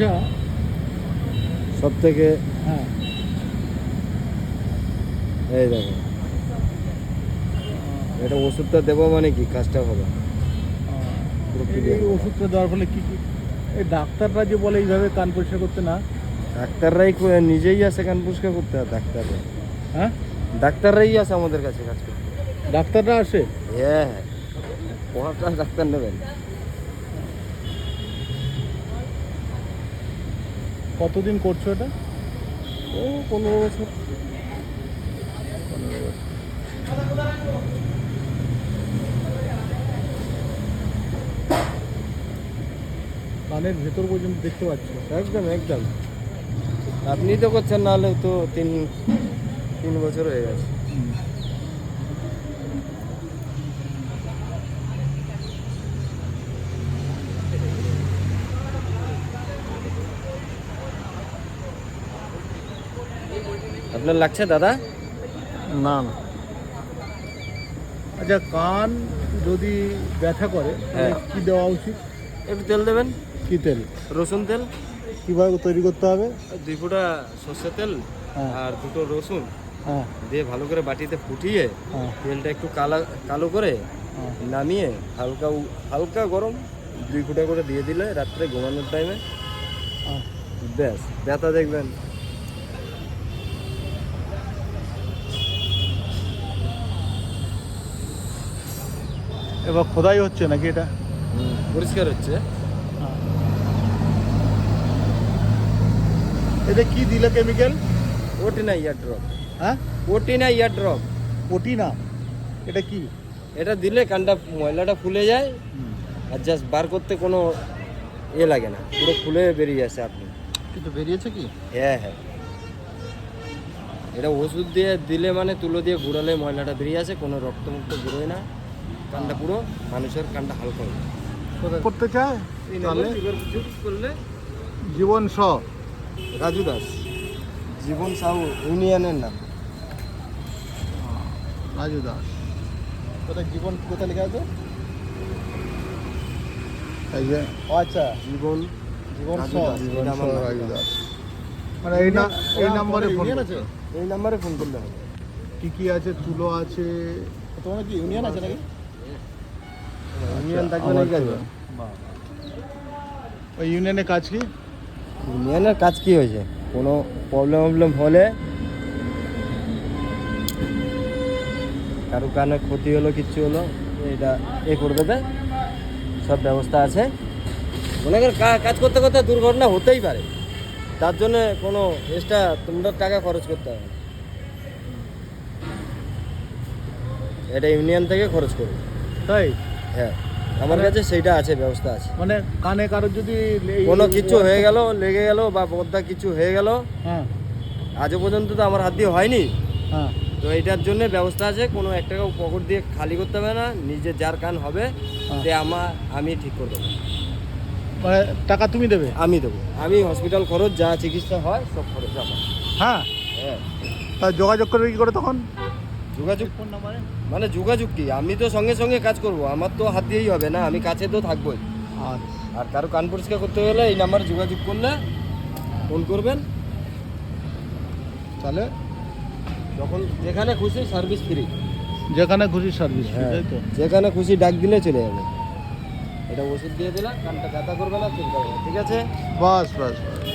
আচ্ছা সব থেকে হ্যাঁ। এই দেখো। এটা ওষুধটা দেবো মানে কি? কাজটা হবে। এই ওষুধটা দেওয়ার ফলে কি কি? এই ডাক্তাররা যে বলে এইভাবে কান পরিষ্কার করতে না। ডাক্তাররাই নিজেই আসে কান পরিষ্কার করতে হয় ডাক্তাররা। হ্যাঁ? ডাক্তাররাই আসে আমাদের কাছে কাজ করতে। ডাক্তাররা আসে? হ্যাঁ হ্যাঁ। পড়াটা ডাক্তার নেবেন। কতদিন করছ এটা? ও পনেরো বছর। কানের ভেতর পর্যন্ত দেখতে পাচ্ছি? একদম একদম। আপনি তো করছেন নাহলে তো তিন তিন বছর হয়ে গেছে। আপনার লাগছে দাদা? না না। আচ্ছা কান যদি ব্যথা করে হ্যাঁ। কি দেওয়া উচিত? একটু তেল দেবেন? কি তেল? রসুন তেল। কীভাবে তৈরি করতে হবে? দুই ফোঁটা সর্ষে তেল হ্যাঁ। আর দুটো রসুন হ্যাঁ। দিয়ে ভালো করে বাটিতে ফুটিয়ে হ্যাঁ। তেলটা একটু কালা কালো করে হ্যাঁ। নামিয়ে হালকা উ- হালকা গরম দুই ফুটা করে দিয়ে দিলে রাত্রে ঘুমানোর টাইমে হ্যাঁ। ব্যাস ব্যথা দেখবেন। এবার খোদাই হচ্ছে নাকি এটা? পরিষ্কার হচ্ছে। এটা কি দিলে কেমিক্যাল ওটি না ইয়ার ড্রপ হ্যাঁ? ওটি না ইয়ার ড্রপ ওটি না এটা কি? এটা দিলে কানটা ময়লাটা ফুলে যায় আর জাস্ট বার করতে কোনো এ লাগে না। পুরো ফুলে বেরিয়ে আসে আপনি। কিন্তু বেরিয়েছে কি? হ্যাঁ হ্যাঁ। এটা ওষুধ দিয়ে দিলে মানে তুলো দিয়ে ঘুরালে ময়লাটা বেরিয়ে আসে কোনো রক্তমুক্ত বেরোয় না। কানটা পুরো মানুষের কানটা হালকা করতে চায়? তাহলে? করলে জীবন স রাজু দাস। জীবন সাহু ইউনিয়নের নাম। রাজু দাস। কোথায়? জীবন কোথায় লেখা আছে? এই যে আচ্ছা। জীবন জীবন রাজু দাস, জীবন। রাজু দাস। মানে এই না এই নাম্বারে ফোন আছে। এই নাম্বারে ফোন করলে হবে। কি কি আছে? তুলো আছে। তোমার কি ইউনিয়ন আছে নাকি? ইউনিয়ন থাকবে নাকি কাজ ওই ইউনিয়নের কাজ কি? ইউনিয়নের কাজ কি হয়েছে? কোনো প্রবলেম প্রবলেম হলে কারও কানে ক্ষতি হলো কিচ্ছু হলো এটা এ করে দেবে। সব ব্যবস্থা আছে। মনে কর কাজ করতে করতে দুর্ঘটনা হতেই পারে। তার জন্য কোনো এক্সট্রা তোমরা টাকা খরচ করতে হবে। এটা ইউনিয়ন থেকে খরচ করবে। তাই? হ্যাঁ আমার কাছে সেইটা আছে ব্যবস্থা আছে। মানে কানে কারোর যদি কোনো কিছু হয়ে গেল লেগে গেল বা বদ্দা কিছু হয়ে গেল হ্যাঁ। আজও পর্যন্ত তো আমার হাত দিয়ে হয়নি। হ্যাঁ। তো এটার জন্য ব্যবস্থা আছে কোনো এক টাকাও পকেট দিয়ে খালি করতে হবে না নিজে যার কান হবে হ্যাঁ। তে আমার আমি ঠিক করে দেবো। মানে টাকা তুমি দেবে? আমি দেবো। আমি হসপিটাল খরচ যা চিকিৎসা হয় সব খরচ আমার। হ্যাঁ। হ্যাঁ। তা যোগাযোগ করবে কি করে তখন? যোগাযোগ ফোন নাম্বারে? মানে যোগাযোগ কি? আমি তো সঙ্গে সঙ্গে কাজ করব। আমার তো হাত দিয়েই হবে না আমি কাছে তো থাকবোই। আচ্ছা। আর কারও কান পরিষ্কার করতে গেলে এই নাম্বারে যোগাযোগ করলে ফোন করবেন। তাহলে যখন যেখানে খুশি সার্ভিস ফ্রি। যেখানে খুশি সার্ভিস হ্যাঁ তাই তো? যেখানে খুশি ডাক দিলে চলে যাবে। এটা ওষুধ দিয়ে দিলাম কানটা ব্যথা করবে না ঠিক করবে ঠিক আছে? বাস বাস বাস।